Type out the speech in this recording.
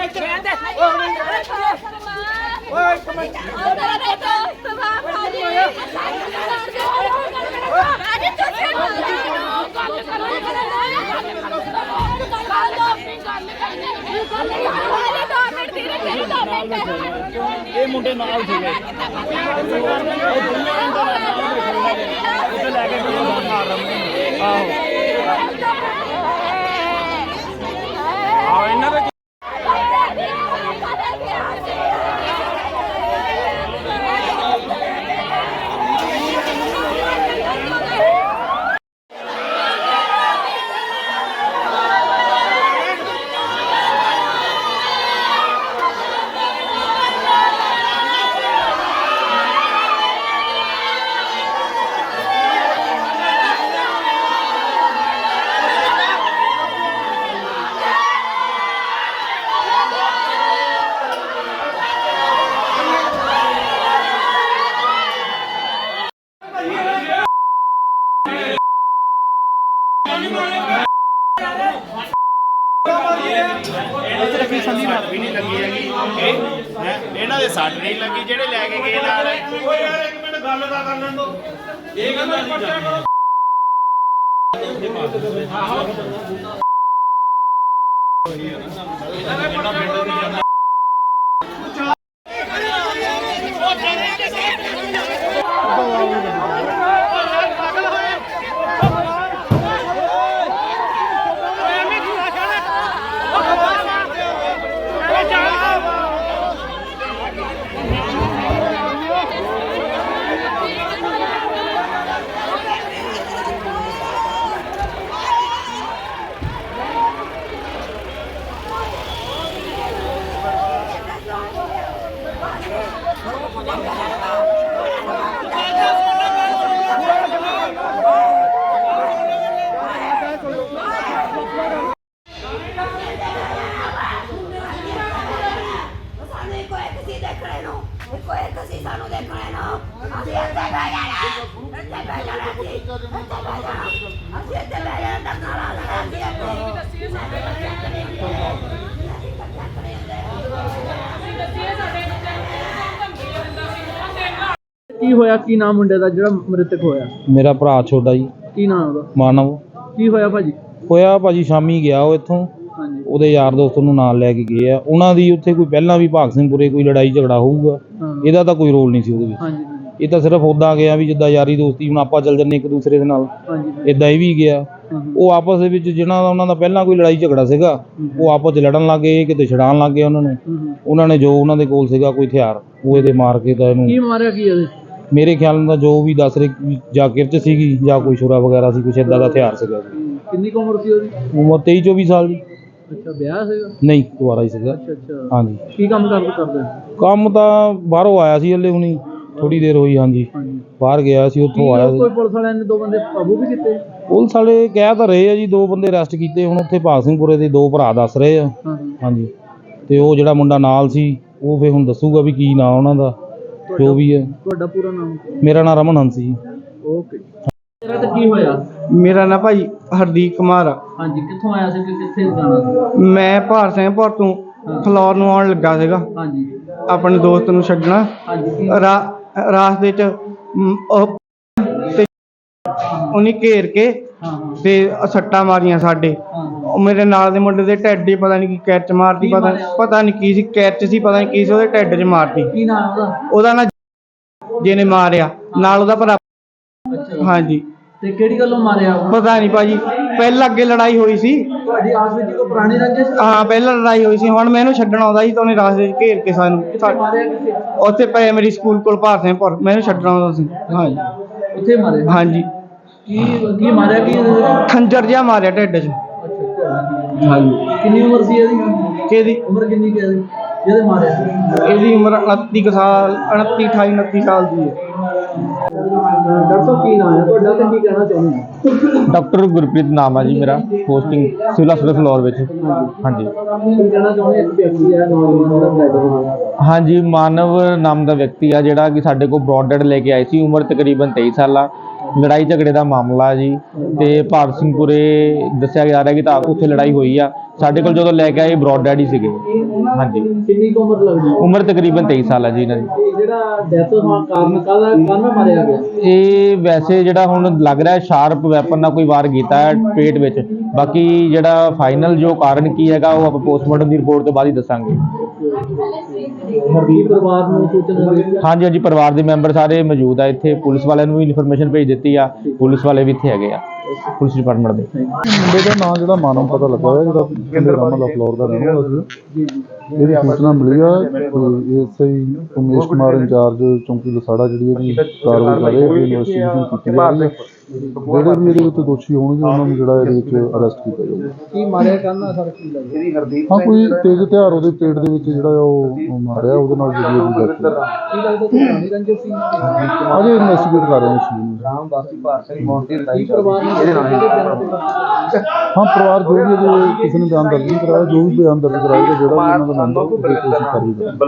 ਓਏ ਇੱਧਰ ਰਹਿਣ ਦੇ। ਓਏ ਓਏ ਇੱਕ ਮਿੰਟ। ਇਹ ਮੁੰਡੇ ਨਾਲ ਸੀਗੇ ਇਹਨਾਂ ਦੇ ਸੱਟ ਨਹੀਂ ਲੱਗੀ ਜਿਹੜੇ ਲੈ ਕੇ ਗਏ ਨਾਲ ਸਾਨੂੰ ਇੱਕੋ ਇੱਕ ਸੀ ਦੇਖਣੇ ਨੂੰ ਇੱਕੋ ਇੱਕ ਸੀ ਸਾਨੂੰ ਦੇਖਣੇ ਨੂੰ ਅਸੀਂ ਇੱਥੇ ਬਹਿ ਜਾਣਾ ਅਸੀਂ ਇੱਥੇ ਬਹਿ ਜਾਣਾ ਲਾ ਲੈਣਾ ਅਸੀਂ ਇੱਥੇ ਸਾਡੇ ਬੱਚੇ ਕਰੇ ਹੁੰਦੇ ਸਾਡੇ ਬੱਚੇ ਕਰੇ ਹੁੰਦੇ ਕੀ ਹੋਇਆ? ਕੀ ਨਾਮ ਮੁੰਡੇ ਦਾ ਜਿਹੜਾ ਮ੍ਰਿਤਕ ਹੋਇਆ? ਮੇਰਾ ਭਰਾ ਛੋਟਾ ਜੀ। ਕੀ ਨਾਮ ਉਹਦਾ? ਮਾਨਵ। ਕੀ ਹੋਇਆ ਭਾਜੀ? ਹੋਇਆ ਭਾਜੀ ਸ਼ਾਮੀ ਗਿਆ ਉਹ ਇੱਥੋਂ। ਹਾਂਜੀ। ਉਹਦੇ ਯਾਰ ਦੋਸਤ ਨੂੰ ਨਾਲ ਲੈ ਕੇ ਗਏ ਆ। ਉਹਨਾਂ ਦੀ ਉੱਥੇ ਕੋਈ ਪਹਿਲਾਂ ਵੀ ਭਾਗ ਸਿੰਘਪੁਰੇ ਕੋਈ ਲੜਾਈ ਝਗੜਾ ਹੋਊਗਾ। ਹਾਂ। ਇਹਦਾ ਤਾਂ ਕੋਈ ਰੋਲ ਨਹੀਂ ਸੀ ਉਹਦੇ ਵਿੱਚ। ਹਾਂਜੀ ਹਾਂਜੀ। ਇਹ ਤਾਂ ਸਿਰਫ ਉਦਾਂ ਗਿਆ ਵੀ ਜਿੱਦਾਂ ਯਾਰੀ ਦੋਸਤੀ ਹੁਣ ਆਪਾਂ ਚੱਲ ਜੰਨੇ ਇੱਕ ਦੂਸਰੇ ਦੇ ਨਾਲ। ਹਾਂਜੀ ਇਦਾਂ ਇਹ ਵੀ ਗਿਆ। ਹਾਂ। ਉਹ ਆਪਸ ਦੇ ਵਿੱਚ ਜਿਹਨਾਂ ਦਾ ਉਹਨਾਂ ਦਾ ਪਹਿਲਾਂ ਕੋਈ ਲੜਾਈ ਝਗੜਾ ਸੀਗਾ ਉਹ ਆਪਸ 'ਚ ਲੜਨ ਲੱਗ ਗਏ ਕਿਤੇ ਛਡਾਣ ਲੱਗ ਗਏ ਉਹਨਾਂ ਨੂੰ। ਹਾਂ ਉਹਨਾਂ ਨੇ ਜੋ ਉਹਨਾਂ ਦੇ ਕੋਲ ਸੀਗਾ ਕੋਈ ਹਥਿਆਰ ਉਹ ਇਹਦੇ ਮਾਰ ਕੇ ਤਾਂ ਕੀ ਇਹਨੂੰ ਮਾਰਿਆ ਕੀ ਇਹਦੇ? ਮੇਰੇ ਖਿਆਲ ਨਾਲ ਜੋ ਵੀ ਦੱਸ ਰਹੇ ਜਾਂ ਕਿਰਚ ਸੀਗੀ ਜਾਂ ਕੋਈ ਛੁਰਾ ਵਗੈਰਾ ਸੀ ਕੁਛ ਇਦਾਂ ਦਾ ਹਥਿਆਰ ਸੀਗਾ। ਕਿੰਨੀ ਕੁ ਉਮਰ ਸੀ ਉਹਦੀ? ਉਮਰ 23 24 ਸਾਲ ਦੀ। ਅੱਛਾ ਵਿਆਹ ਸੀਗਾ? ਨਹੀਂ ਦੁਬਾਰਾ ਹੀ ਸੀਗਾ। ਅੱਛਾ ਅੱਛਾ। ਹਾਂਜੀ। ਕੀ ਕੰਮ ਕਰਦੇ ਕਰਦੇ? ਕੰਮ ਤਾਂ ਬਾਹਰੋਂ ਆਇਆ ਸੀ ਹਲੇ ਹੁਣੀ ਥੋੜੀ ਦੇਰ ਹੋਈ ਹਾਂਜੀ। ਹਾਂਜੀ। ਬਾਹਰ ਗਿਆ ਸੀ ਉੱਥੋਂ ਆਇਆ ਸੀ। ਕੋਈ ਪੁਲਿਸ ਵਾਲਿਆਂ ਨੇ ਦੋ ਬੰਦੇ ਕਾਬੂ ਵੀ ਕੀਤੇ? ਪੁਲਿਸ ਵਾਲੇ ਕਹਿ ਤਾਂ ਰਹੇ ਆ ਜੀ ਦੋ ਬੰਦੇ ਅਰੈਸਟ ਕੀਤੇ ਹੁਣ ਉੱਥੇ ਭਾਗ ਸਿੰਘਪੁਰੇ ਦੇ ਦੋ ਭਰਾ ਦੱਸ ਰਹੇ ਆ। ਹਾਂ ਹਾਂਜੀ। ਤੇ ਉਹ ਜਿਹੜਾ ਮੁੰਡਾ ਨਾਲ ਸੀ ਉਹ ਫੇ ਹੁਣ ਦੱਸੂਗਾ ਵੀ ਕੀ ਨਾਂ ਉਹਨਾਂ ਦਾ। ਜੋ ਵੀ ਹੈ। ਤੁਹਾਡਾ ਪੂਰਾ ਨਾਮ? ਮੇਰਾ ਨਾਮ ਰਮਨ ਹੰਸ ਜੀ। ਓਕੇ। ਤੇਰਾ ਤਾਂ ਕੀ ਹੋਇਆ? ਮੇਰਾ ਨਾਂ ਭਾਈ ਹਰਦੀਪ ਕੁਮਾਰ ਆ। ਹਾਂਜੀ ਕਿੱਥੋਂ ਆਇਆ ਸੀ ਕਿ ਕਿੱਥੇ ਜਾਣਾ ਸੀ? ਮੈਂ ਭਾਰ ਸਿੰਘਪੁਰ ਤੋਂ ਫਲੋਰ ਨੂੰ ਆਉਣ ਲੱਗਾ ਸੀਗਾ। ਹਾਂਜੀ। ਆਪਣੇ ਦੋਸਤ ਨੂੰ ਛੱਡਣਾ। ਹਾਂਜੀ ਰਾ- ਰਾਸਤੇ 'ਚ ਮ, ਉਹ ਤੇ ਉਹਨੇ ਘੇਰ ਕੇ ਤੇ ਸੱਟਾਂ ਮਾਰੀਆਂ ਸਾਡੇ। ਉਹ ਮੇਰੇ ਨਾਲ ਦੇ ਮੁੰਡੇ ਦੇ ਢਿੱਡ 'ਚ ਪਤਾ ਨਹੀਂ ਕੀ ਕੈਚ ਮਾਰਦੀ ਪਤਾ? ਪਤਾ ਨਹੀਂ ਕੀ ਸੀ ਕੈਚ ਸੀ ਪਤਾ ਨਹੀਂ ਕੀ ਸੀ ਉਹਦੇ ਢਿੱਡ 'ਚ ਮਾਰਦੀ। ਕੀ ਨਾਮ ਉਹਦਾ? ਉਹਦਾ ਨਾਂ ਜਿਹਨੇ ਮਾਰਿਆ। ਨਾਲ ਉਹਦਾ ਭਰਾ। ਅੱਛਾ। ਹਾਂਜੀ। ਤੇ ਕਿਹੜੀ ਗੱਲੋਂ ਮਾਰਿਆ ਉਹ? ਪਤਾ ਨਹੀਂ ਭਾਜੀ। ਪਹਿਲਾਂ ਅੱਗੇ ਲੜਾਈ ਹੋਈ ਸੀ। ਤੁਹਾਡੀ ਆਸ ਵਿੱਚ ਕੋਈ ਪੁਰਾਣੀ ਰੰਜਿਸ਼ ਸੀ? ਹਾਂ ਪਹਿਲਾਂ ਲੜਾਈ ਹੋਈ ਸੀ। ਹੁਣ ਮੈਂ ਇਹਨੂੰ ਛੱਡਣ ਆਉਂਦਾ ਸੀ ਤਾਂ ਉਹਨੇ ਰਾਸਤੇ 'ਚ ਘੇਰ ਕੇ ਸਾਨੂੰ ਕਿੱਥੇ ਮਾਰਿਆ ਕਿੱਥੇ? ਉੱਥੇ ਪਏ ਮੇਰੀ ਸਕੂਲ ਕੋਲ ਭਾਰ ਸਿੰਘਪੁਰ ਮੈਂ ਇਹਨੂੰ ਛੱਡਣ ਆਉਂਦਾ ਸੀ। ਹਾਂਜੀ। ਉੱਥੇ ਮਾਰਿਆ। ਹਾਂਜੀ। ਕੀ ਕੀ ਮਾਰਿਆ ਕੀ ਇਹਦੇ? ਖੰਜਰ ਜਿਹਾ ਮਾਰਿਆ ਢਿੱਡ 'ਚ। ਹਾਂਜੀ ਕਿੰਨੀ ਉਮਰ ਸੀ ਇਹਦੀ? ਕਿਹਦੀ? ਉਮਰ ਕਿੰਨੀ ਕਿ ਇਹਦੀ? ਜਿਹਦੇ ਮਾਰਿਆ ਇਹਦੀ ਉਮਰ 29 ਕੁ ਸਾਲ 29 28 29 ਸਾਲ ਦੀ ਹੈ। ਡਾਕਟਰ ਸਾਹਿਬ ਕੀ ਨਾਮ ਹੈ? ਤੁਹਾਡਾ ਤੇ ਕੀ ਕਹਿਣਾ ਚਾਹੁੰਦੇ ਹੋ? ਡਾਕਟਰ ਗੁਰਪ੍ਰੀਤ ਨਾਮ ਆ ਜੀ ਮੇਰਾ ਪੋਸਟਿੰਗ ਸਿਵਲ ਹਸਪਤਾਲ ਫਲੋਰ ਵਿੱਚ। ਹਾਂਜੀ। ਕੀ ਕਹਿਣਾ ਚਾਹੁੰਦੇ ਇੱਕ ਵਿਅਕਤੀ ਹੈ ਨੌਜਵਾਨ ਜਿਹੜਾ ਬਲੈਡਰ ਹੋਇਆ ਹਾਂਜੀ ਮਾਨਵ ਨਾਮ ਦਾ ਵਿਅਕਤੀ ਆ ਜਿਹੜਾ ਕਿ ਸਾਡੇ ਕੋਲ ਬ੍ਰੌਡਡ ਲੈ ਕੇ ਆਏ ਸੀ ਉਮਰ ਤਕਰੀਬਨ 23 ਸਾਲ। ਆ ਲੜਾਈ ਝਗੜੇ ਦਾ ਮਾਮਲਾ ਜੀ ਤੇ ਭਾਰਤ ਸਿੰਘਪੁਰੇ ਦੱਸਿਆ ਜਾ ਰਿਹਾ ਕਿ ਤਾਂ ਉੱਥੇ ਲੜਾਈ ਹੋਈ ਆ। ਸਾਡੇ ਕੋਲ ਜਦੋਂ ਲੈ ਕੇ ਆਏ ਬ੍ਰੌਡ ਡੈਡੀ ਸੀਗੇ। ਹਾਂਜੀ। ਕਿੰਨੀ ਕੁ ਉਮਰ ਲੱਗਦੀ ਉਮਰ ਤਕਰੀਬਨ 23 ਸਾਲ ਹੈ ਜੀ ਇਹਨਾਂ ਦੀ। ਤੇ ਜਿਹੜਾ ਡੈਥ ਹੋਣ ਕਾਰਨ ਕਾਹਦਾ ਕਾਹਨਾਂ ਮਾਰਿਆ ਗਿਆ। ਇਹ ਵੈਸੇ ਜਿਹੜਾ ਹੁਣ ਲੱਗ ਰਿਹਾ ਸ਼ਾਰਪ ਵੈਪਨ ਨਾਲ ਕੋਈ ਵਾਰ ਕੀਤਾ ਹੈ ਪੇਟ ਵਿੱਚ। ਬਾਕੀ ਜਿਹੜਾ ਫਾਈਨਲ ਜੋ ਕਾਰਨ ਕੀ ਹੈਗਾ ਉਹ ਆਪਾਂ ਪੋਸਟਮਾਰਟਮ ਦੀ ਰਿਪੋਰਟ ਤੋਂ ਬਾਅਦ ਹੀ ਦੱਸਾਂਗੇ। ਹਰਦੀਪ ਪਰਿਵਾਰ ਨੂੰ ਸੂਚਨਾ ਹਾਂਜੀ ਹਾਂਜੀ ਪਰਿਵਾਰ ਦੇ ਮੈਂਬਰ ਸਾਰੇ ਮੌਜੂਦ ਆ ਇੱਥੇ। ਪੁਲਿਸ ਵਾਲਿਆਂ ਨੂੰ ਵੀ ਇਨਫੋਰਮੇਸ਼ਨ ਭੇਜ ਦਿੱਤੀ ਆ ਪੁਲਿਸ ਵਾਲੇ ਵੀ ਇੱਥੇ ਹੈਗੇ ਆ ਪੁਲਿਸ ਡਿਪਾਰਟਮੈਂਟ ਦੇ। ਮੁੰਡੇ ਦਾ ਨਾਂ ਜਿਹੜਾ ਮਾਨਵ ਪਤਾ ਲੱਗਾ ਹੋਇਆ ਜਿਹੜਾ ਪਿੰਡ ਰਾਮਾ ਫਲੋਰ ਦਾ ਰਹਿਣ ਵਾਲਾ ਸੀ। ਇਹਦੀ ਸੂਚਨਾ ਮਿਲੀ ਆ ਐਸਆਈ ਉਮੇਸ਼ ਕੁਮਾਰ ਇੰਚਾਰਜ ਚੌਂਕੀ ਲਸਾੜਾ ਜਿਹੜੀ ਇਹਦੀ ਕਾਰਵਾਈ ਕਰ ਰਹੇ ਆ ਇਨਵੈਸਟੀਗੇਸ਼ਨ ਕੀਤੀ ਜਾ ਰਹੀ ਹੈ ਜਿਹੜੇ ਵੀ ਇਹਦੇ ਵਿੱਚ ਦੋਸ਼ੀ ਹੋਣਗੇ ਉਹਨਾਂ ਨੂੰ ਜਿਹੜਾ ਇਹਦੇ ਵਿੱਚ ਅਰੈਸਟ ਕੀਤਾ ਜਾਊਗਾ। ਕੀ ਮਾਰਿਆ ਕਾਹਨਾਂ ਸਰ ਕੀ ਲੱਗਦਾ? ਹਾਂ ਕੋਈ ਤੇਜ਼ ਹਥਿਆਰ ਉਹਦੇ ਪੇਟ ਦੇ ਵਿੱਚ ਜਿਹੜਾ ਉਹ ਮਾਰਿਆ ਉਹਦੇ ਨਾਲ ਜਿਹੜੀ ਉਹਦੀ death ਹੋਈ। ਕੀ ਲੱਗਦਾ ਕੋਈ ਪੁਰਾਣੀ ਰੰਜਿਸ਼ ਸੀ ਅਜੇ ਇਨਵੈਸਟੀਗੇਟ ਕਰ ਰਹੇ ਹਾਂ ਇਸ ਚੀਜ਼ ਨੂੰ। ਕੀ ਪਰਿਵਾਰ ਨੂੰ ਇਹਦੇ ਨਾਲ ਹਾਂ ਪਰਿਵਾਰ ਜੋ ਵੀ ਕਿਸੇ ਨੇ ਬਿਆਨ ਦਰਜ ਨਹੀਂ ਕਰਾਇਆ ਜੋ ਵੀ ਬਿਆਨ ਦਰਜ ਕਰਾਏਗਾ ਜਿਹੜਾ ਵੀ ਉਹਨਾਂ ਦਾ ਉਹ ਕੋਸ਼ਿਸ਼ ਕਰੇਗਾ